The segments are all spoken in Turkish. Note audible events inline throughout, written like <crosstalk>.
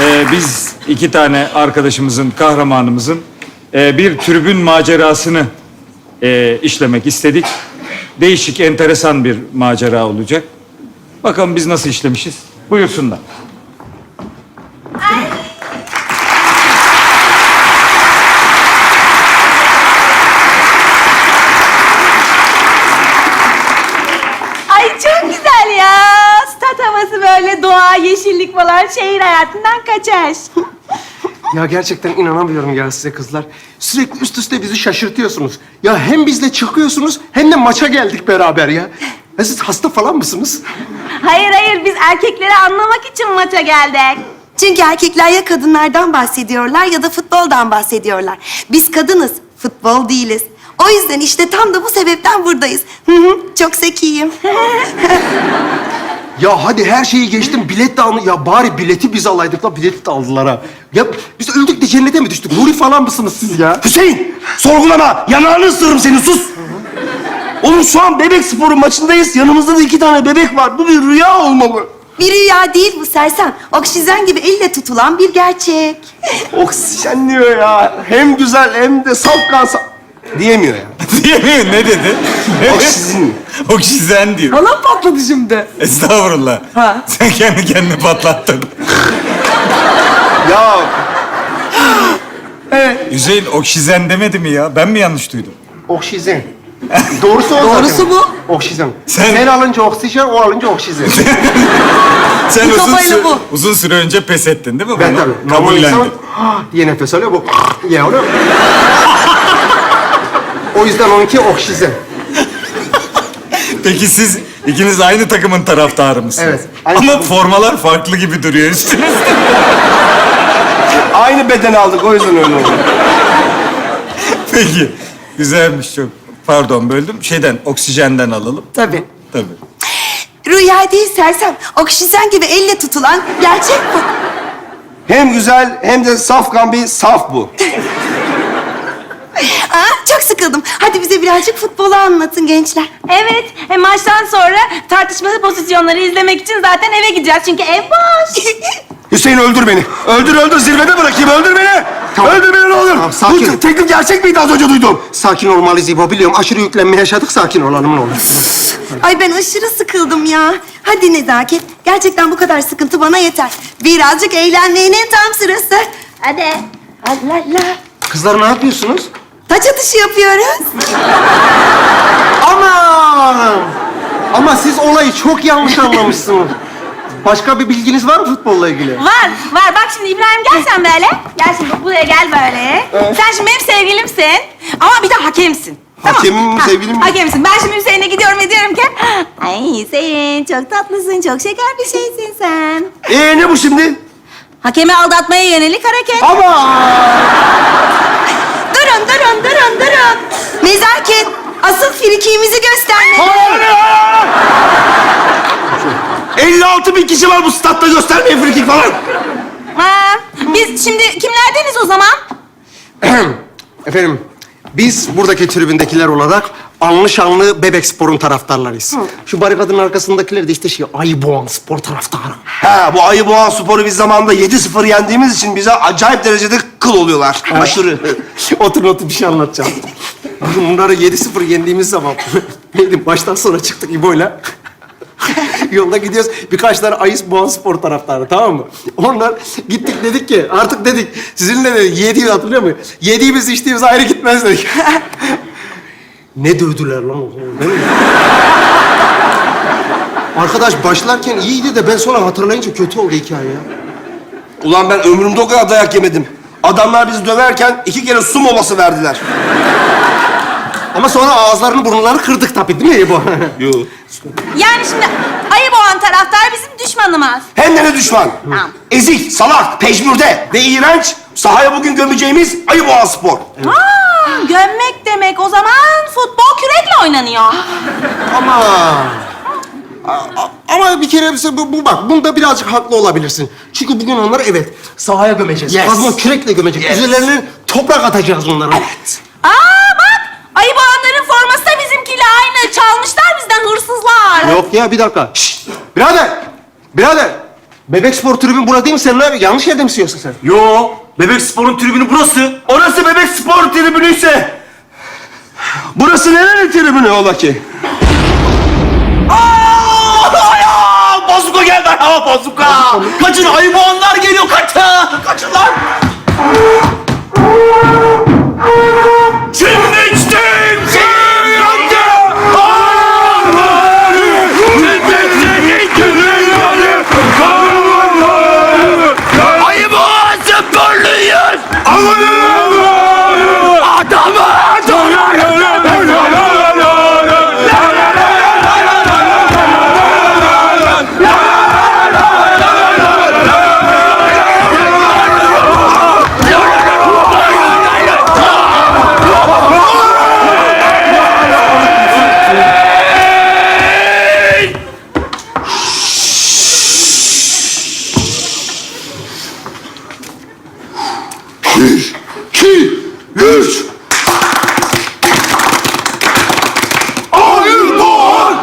Ee, biz iki tane arkadaşımızın, kahramanımızın e, bir tribün macerasını e, işlemek istedik. Değişik, enteresan bir macera olacak. Bakalım biz nasıl işlemişiz. Buyursunlar. Ay şehir hayatından kaçar. <laughs> Ya gerçekten inanamıyorum ya size kızlar. Sürekli üst üste bizi şaşırtıyorsunuz. Ya hem bizle çıkıyorsunuz hem de maça geldik beraber ya. Ya siz hasta falan mısınız? Hayır hayır biz erkekleri anlamak için maça geldik. Çünkü erkekler ya kadınlardan bahsediyorlar ya da futboldan bahsediyorlar. Biz kadınız, futbol değiliz. O yüzden işte tam da bu sebepten buradayız. Hı hı, çok zekiyim. <laughs> Ya hadi her şeyi geçtim bilet de alın. Ya bari bileti biz alaydık la bileti de aldılar ha. Ya biz öldük de cennete mi düştük? Nuri falan mısınız siz ya? Hüseyin, sorgulama. Yanağını ısırırım seni, sus. Oğlum şu an bebek sporu maçındayız. Yanımızda da iki tane bebek var. Bu bir rüya olmalı. Bir rüya değil bu Sersen. Oksijen gibi elle tutulan bir gerçek. Oksijen diyor ya. Hem güzel hem de safkan sa... Diyemiyor ya. <laughs> Diyemiyor, ne dedi? <laughs> Oksijen. Oksijen diyor. Halam patladı şimdi. Estağfurullah. Ha. Sen kendi kendini patlattın. Ya <gasps> Hüseyin oksijen demedi mi ya? Ben mi yanlış duydum? Oksijen. <laughs> Doğrusu o Doğrusu zaten. bu. Oksijen. Sen- Sen... alınca oksijen, o alınca oksijen. Sen Bu uzun, kafayla sü- bu. uzun süre önce pes ettin değil mi ben bunu? tabii. Kabullendin. insan "Ah" diye nefes alıyor. Bu diye alıyor. O yüzden onunki oksijen. Peki siz ikiniz aynı takımın taraftarı mısınız? Evet, aynı Ama takım. formalar farklı gibi duruyor üstünüzde. <laughs> aynı beden aldık o yüzden öyle oldu. Peki. Güzelmiş çok. Pardon böldüm. Şeyden, oksijenden alalım. Tabii. Tabii. Rüya değil Sersem. Oksijen gibi elle tutulan gerçek bu. Hem güzel hem de safkan bir saf bu. <laughs> <laughs> Aa, çok sıkıldım. Hadi bize birazcık futbolu anlatın gençler. Evet, e, maçtan sonra tartışmalı pozisyonları izlemek için zaten eve gideceğiz. Çünkü ev boş. <laughs> Hüseyin öldür beni. Öldür öldür zirvede bırakayım öldür beni. Tamam. Öldür beni ne olur. Tamam, sakin. Bu teklif gerçek miydi az önce duydum? Sakin olmalıyız İbo. Biliyorum aşırı yüklenme yaşadık. Sakin olalım ne olur. <sighs> Ay ben aşırı sıkıldım ya. Hadi nezaket. Gerçekten bu kadar sıkıntı bana yeter. Birazcık eğlenmenin tam sırası. Hadi. Allah Allah. Kızlar ne yapıyorsunuz? Taç atışı yapıyoruz. Aman! Ama siz olayı çok yanlış anlamışsınız. Başka bir bilginiz var mı futbolla ilgili? Var, var. Bak şimdi İbrahim gel sen böyle. Gel şimdi buraya gel böyle. Sen şimdi benim sevgilimsin. Ama bir de hakemsin. Hakemim mi, sevgilim mi? Hakemsin. Ben şimdi Hüseyin'e gidiyorum ve diyorum ki... Ay Hüseyin çok tatlısın, çok şeker bir şeysin sen. Ee ne bu şimdi? Hakemi aldatmaya yönelik hareket. Ama Durun, durun, durun, durun. Nezaket, asıl frikiğimizi gösterme. 56 bin kişi var bu statta göstermeyin frikik falan. Ha, biz şimdi kimlerdeniz o zaman? Efendim, biz buradaki tribündekiler olarak anlı şanlı bebek sporun taraftarlarıyız. Şu barikadın arkasındakiler de işte şey Ayboğan spor taraftarı. Ha bu ayı boğan sporu biz zamanında 7-0 yendiğimiz için bize acayip derecede kıl oluyorlar. Aşırı. <laughs> otur otur bir şey anlatacağım. Bunları 7-0 yendiğimiz zaman <laughs> neydi baştan sonra çıktık İbo'yla. <laughs> Yolda gidiyoruz. Birkaç tane Ayıs Boğan spor taraftarı tamam mı? Onlar gittik dedik ki artık dedik sizinle dedik yediği hatırlıyor musun? Yediğimiz içtiğimiz ayrı gitmez dedik. Ne dövdüler lan o zaman, değil mi? Arkadaş başlarken iyiydi de ben sonra hatırlayınca kötü oldu hikaye ya. Ulan ben ömrümde o kadar dayak yemedim. Adamlar bizi döverken iki kere su molası verdiler. Ama sonra ağızlarını burnlarını kırdık tabii değil mi İbo? <laughs> Yo. Yani şimdi ayı boğan taraftar bizim düşmanımız. Hem de ne düşman. Tamam. Ezik, salak, pejmürde ve iğrenç sahaya bugün gömeceğimiz ayı boğan spor. Ha, gömmek demek o zaman futbol kürekle oynanıyor. Ama... A- a- Ama bir kere bize bu, bu bak bunda birazcık haklı olabilirsin. Çünkü bugün onları evet sahaya gömeceğiz. Yes. Kazma kürekle gömeceğiz. Üzerlerine toprak atacağız onlara. Evet. Aa bak ayı boğanların forması da bizimkiyle aynı. Çalmışlar bizden hırsızlar. Yok ya bir dakika. Şşt! Birader! Birader! Bebek spor tribün burada değil mi senin abi? Yanlış yerde mi istiyorsun sen? Yo, Bebek Spor'un tribünü burası. Orası Bebek Spor tribünü ise. Burası nerenin tribünü ola ki? Aa! Bazuka geldi ha bazuka. Kaçın hayvanlar geliyor kaçın. Kaçın lan. Şimdi İki, üç. Ayı doğar.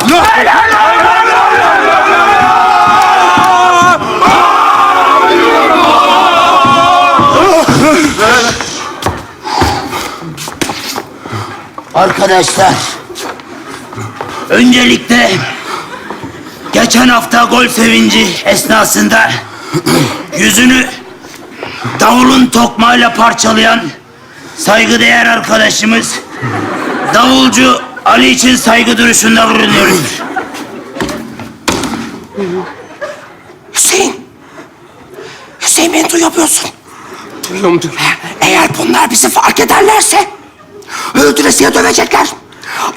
Arkadaşlar, öncelikle geçen hafta gol sevinci esnasında yüzünü davulun tokmağıyla parçalayan saygıdeğer arkadaşımız davulcu Ali için saygı duruşunda bulunuyoruz. Hüseyin. Hüseyin beni duyuyor musun? Duyuyorum duyuyorum. Eğer bunlar bizi fark ederlerse öldüresiye dövecekler.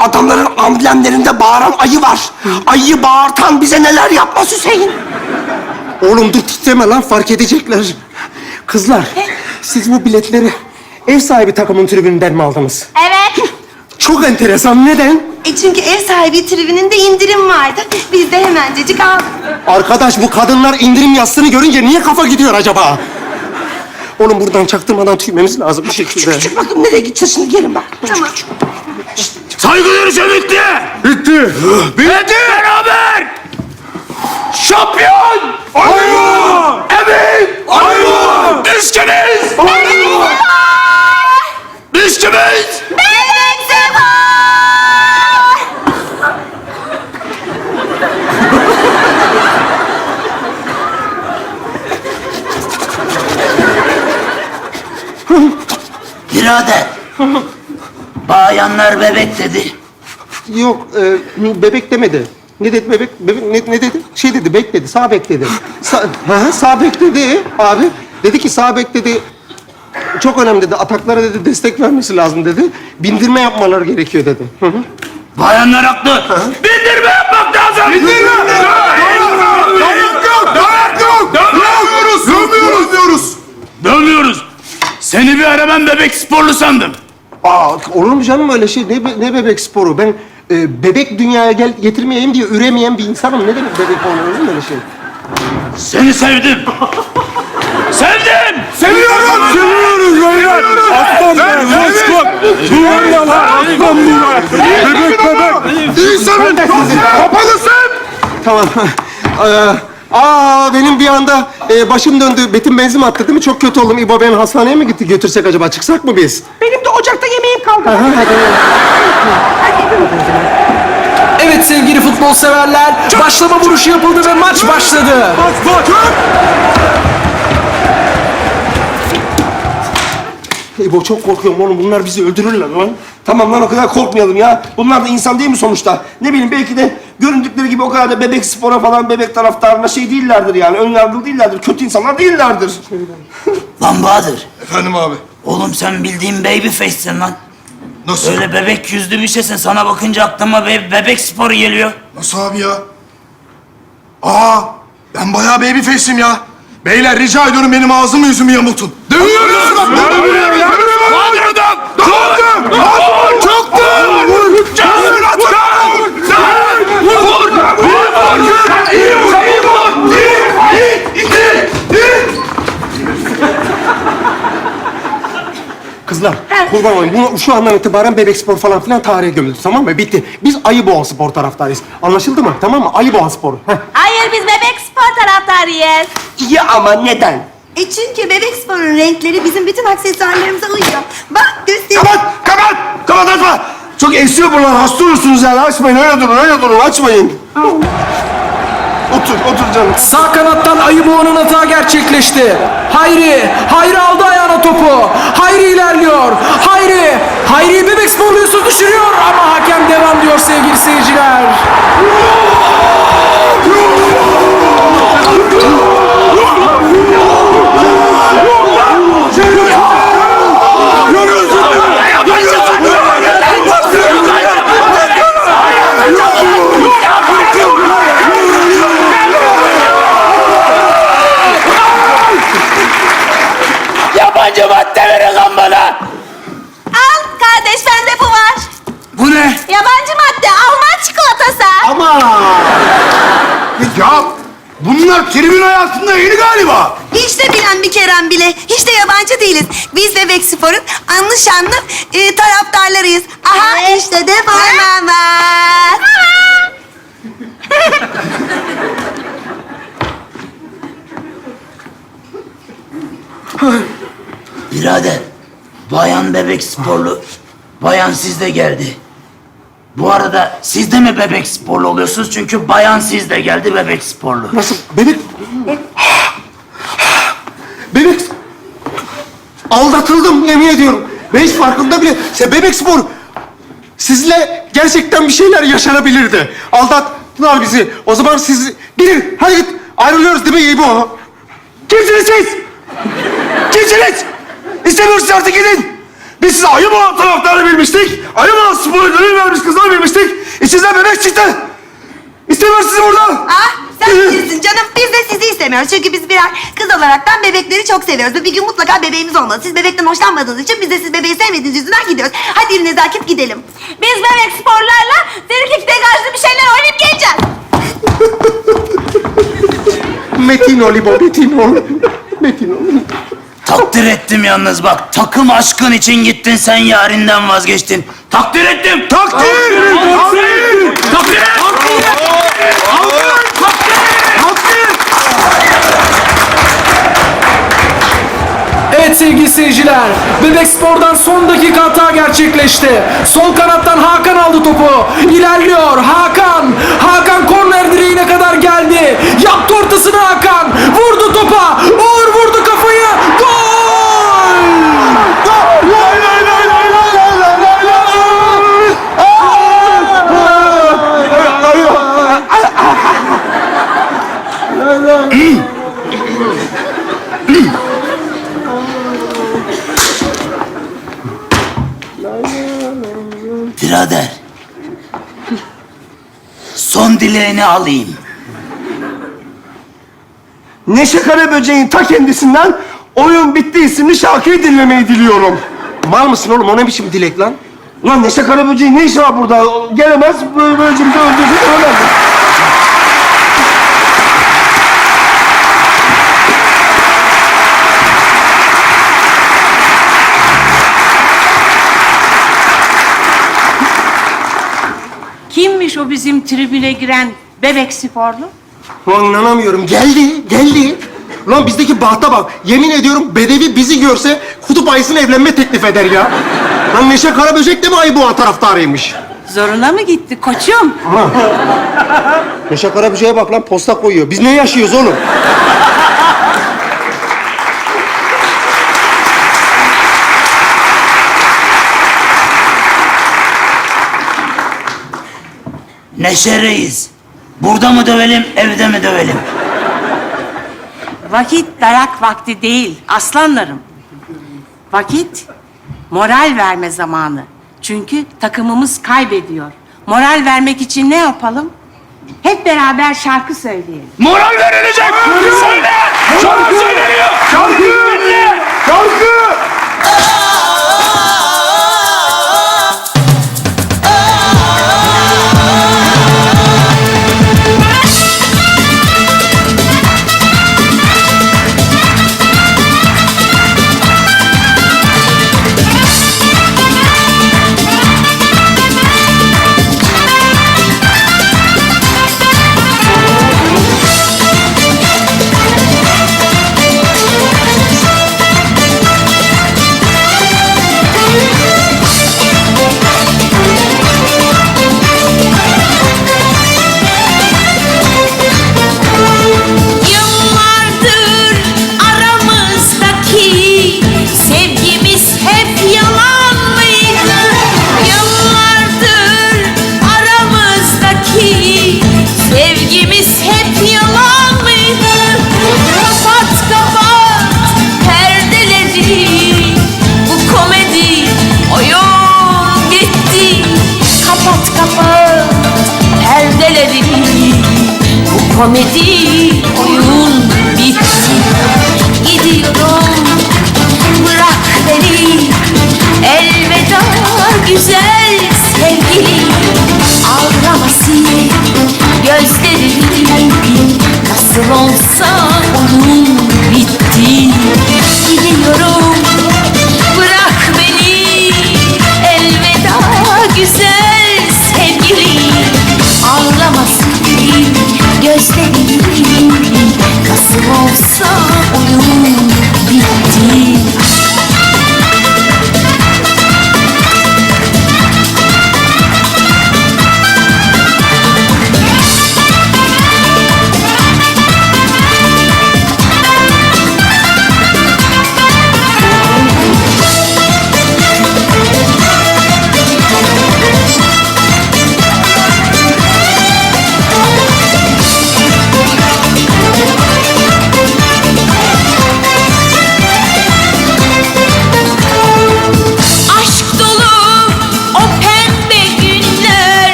Adamların amblemlerinde bağıran ayı var. Ayıyı bağırtan bize neler yapmaz Hüseyin? Oğlum dur titreme lan fark edecekler. Kızlar siz bu biletleri ev sahibi takımın tribününden mi aldınız? Evet. Çok enteresan neden? E çünkü ev sahibi tribününde indirim vardı. Biz de hemencecik aldık. Arkadaş bu kadınlar indirim yazısını görünce niye kafa gidiyor acaba? Oğlum buradan çaktırmadan tüymemiz lazım bir şekilde. Çık bakayım nereye gideceğiz şimdi gelin bak. Tamam. Saygı duruşu bitti. Bitti. Bitti. Beraber. Şampiyon. Ayı. Evet. Ayı. Düşkünüz. Ayı. Düşkünüz. Bebek spor! Birader. Bayanlar bebek dedi. Yok e, bebek demedi. Ne dedi bebek? bebek ne, ne dedi? Şey dedi bek dedi. Sağ bek dedi. Sa, ha, sağ bek dedi abi. Dedi ki sağ bek dedi. Çok önemli dedi. Ataklara dedi destek vermesi lazım dedi. Bindirme yapmaları gerekiyor dedi. Hı hı. Bayanlar haklı. Bindirme yapmak lazım. Bindirme. Dayak yok. Dayak yok. Dövmüyoruz. Dövmüyoruz diyoruz. Dövmüyoruz. Seni bir ara ben bebek sporlu sandım. Aa, olur mu canım öyle şey? Ne, be- ne bebek sporu? Ben e, bebek dünyaya gel getirmeyeyim diye üremeyen bir insanım. Ne demek bebek olur olur mu öyle şey? Seni sevdim. Sevdim. Seviyoruz. Seviyoruz beyler. Aslan be. Coşkun. Duvarla lan. Aslan bunlar. Bebek bebek. İnsanın. Kapalısın. Tamam. <laughs> Ee, aa benim bir anda e, başım döndü. Betim benzin attı değil mi? Çok kötü oldum. İbo ben hastaneye mi gitti götürsek acaba? Çıksak mı biz? Benim de ocakta yemeğim kaldı. Aha, hadi. Evet sevgili futbol severler, başlama vuruşu yapıldı ve maç başladı. İbo çok korkuyorum oğlum. Bunlar bizi öldürürler lan. Tamam lan o kadar korkmayalım ya. Bunlar da insan değil mi sonuçta? Ne bileyim belki de göründükleri gibi o kadar da bebek spora falan bebek taraftarına şey değillerdir yani. Ön yargılı değillerdir. Kötü insanlar değillerdir. <laughs> Lan Bahadır. Efendim abi. Oğlum sen bildiğin baby face'sin lan. Nasıl? Öyle bebek yüzlü bir şeysin. Sana bakınca aklıma be- bebek sporu geliyor. Nasıl abi ya? Aa, ben bayağı baby face'im ya. Beyler rica ediyorum benim ağzımı yüzümü yamultun. Dövüyoruz! Dövüyoruz! Kaldırdan! Doldu! Atma! Çoktu! Vur! Canını atma! Sen! Vur! Vur! Vur! Sen iyi vur! İyi vur! İyi! İyi! İki! Bir! Kızlar, kurban olayım. Bunu şu andan itibaren bebek spor falan filan tarihe gömüldü. Tamam mı? Bitti. Biz Ayıboğan spor taraftarıyız. Anlaşıldı mı? Tamam mı? Ayıboğan sporu. Heh. Hayır biz bebek spor taraftarıyız. İyi ama neden? E çünkü bebek sporun renkleri bizim bütün aksesuarlarımıza uyuyor. Bak göstereyim. Kapat! Kapat! Kapat açma! Çok esiyor bunlar. Hasta olursunuz yani. Açmayın. Öyle durun. Öyle durun. Açmayın. Otur. Otur canım. Sağ kanattan Ayı Boğa'nın hata gerçekleşti. Hayri, Hayri aldı ayağına topu. Hayri ilerliyor. Hayri, Hayri bebek sporluyorsa düşürüyor ama hakem devam diyor sevgili seyirciler. Yabancı madde verin lan bana. Al kardeş bende bu var. Bu ne? Yabancı madde Alman çikolatası. Ya bunlar tribün hayatında yeni galiba. Hiç de bilen bir Kerem bile. Hiç de yabancı değiliz. Biz bebek sporun anlı şanlı e, taraftarlarıyız. Aha işte de formamız. Birader, bayan bebek sporlu, bayan sizde geldi. Bu arada siz de mi bebek sporlu oluyorsunuz? Çünkü bayan sizde geldi bebek sporlu. Nasıl? Bebek... Bebek... Aldatıldım yemin ediyorum. Ben hiç farkında bile... Se bebek spor... Sizle gerçekten bir şeyler yaşanabilirdi. Aldattılar bizi. O zaman siz... Gidin, hadi git. Ayrılıyoruz değil mi İbo? Kimsiniz siz? Kimsiniz? İstemiyorsunuz artık gidin. Biz size ayı boğa taraftarı bilmiştik. Ayı boğa sporu gönül vermiş kızlar bilmiştik. İçinizden bebek çıktı. İstemiyoruz sizi burada. Ah sen bilirsin canım. Biz de sizi istemiyoruz. Çünkü biz birer kız olaraktan bebekleri çok seviyoruz. Ve bir gün mutlaka bebeğimiz olmalı. Siz bebekten hoşlanmadığınız için biz de siz bebeği sevmediğiniz yüzünden gidiyoruz. Hadi yürü nezaket gidelim. Biz bebek sporlarla deliklik degajlı bir şeyler oynayıp geleceğiz. Metin ol İbo, Metin ol. Metin ol. Takdir ettim yalnız bak. Takım aşkın için gittin sen yarinden vazgeçtin. Takdir ettim. Takdir! Takdir! Takdir et. Evet sevgili seyirciler, Bebek Spor'dan son dakika hata gerçekleşti. Sol kanattan Hakan aldı topu. İlerliyor Hakan. Hakan korner direğine kadar geldi. Alayım. Neşe Karaböcek'in ta kendisinden Oyun Bitti isimli şarkıyı dinlemeyi diliyorum. Mal mısın oğlum? O ne biçim dilek lan? Ulan Neşe Karaböcek'in ne işi var burada? Gelemez, böyle böylece bizi öldürecek, ölemez. Kimmiş o bizim tribüne giren bebek sporlu? Lan inanamıyorum. Geldi, geldi. Lan bizdeki bahta bak. Yemin ediyorum Bedevi bizi görse kutup ayısına evlenme teklif eder ya. Lan Neşe Karaböcek de mi ayı boğa taraftarıymış? Zoruna mı gitti koçum? Neşe Karaböcek'e bak lan posta koyuyor. Biz ne yaşıyoruz oğlum? Neşe Reis. Burada mı dövelim, evde mi dövelim? Vakit dayak vakti değil aslanlarım. Vakit moral verme zamanı. Çünkü takımımız kaybediyor. Moral vermek için ne yapalım? Hep beraber şarkı söyleyelim. Moral verilecek. Söyle. Şarkı söyleniyor. Şarkı! Şarkı! komedi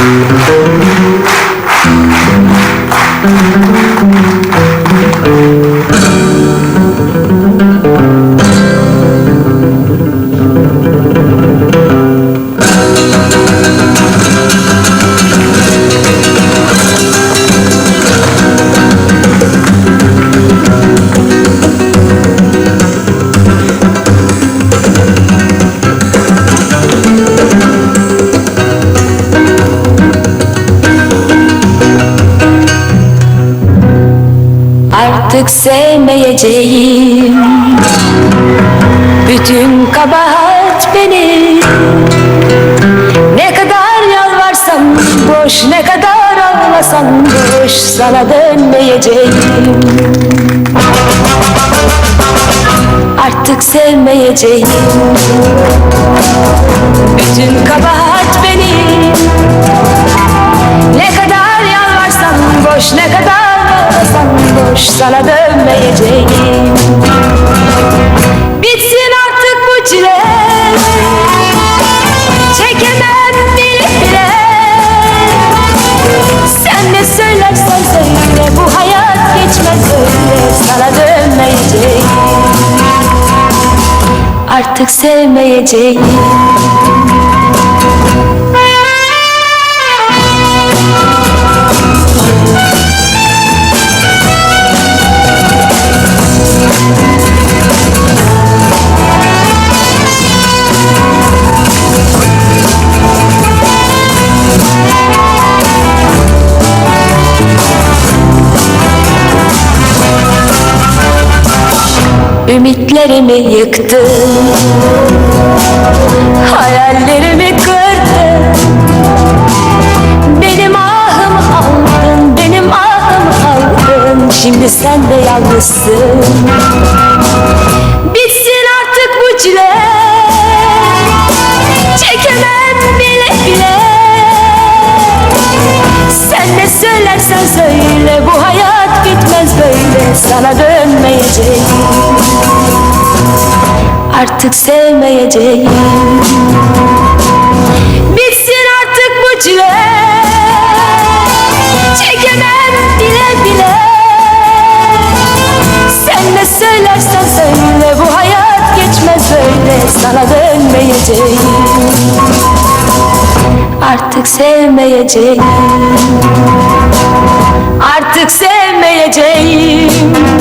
Artık sevmeyeceğim. Bütün kabahat benim Ne kadar yalvarsam boş Ne kadar ağlasam boş Sana dönmeyeceğim. Artık sevmeyeceğim. Bütün kabahat benim Ne kadar yalvarsam boş Ne kadar boş Sana dönmeyeceğim. Bitsin artık bu çile. Çekemem bile. Sen ne söylersen söyle Bu hayat geçmez öyle. Sana dönmeyeceğim. Artık sevmeyeceğim Ümitlerimi yıktı Hayallerimi kırdı Benim ahım aldın Benim ahım aldın. Şimdi sen de yalnızsın. Bitsin artık bu çile Çekemem bile bile. Sen ne söylersen söyle Bu hayat bitmez böyle sana dönmeyeceğim. Artık sevmeyeceğim. Bitsin artık bu çile. Çekemem bile bile. Sen ne söylersen söyle bu hayat geçmez öyle Sana dönmeyeceğim. Artık sevmeyeceğim. Artık sevmeyeceğim görmeyeceğim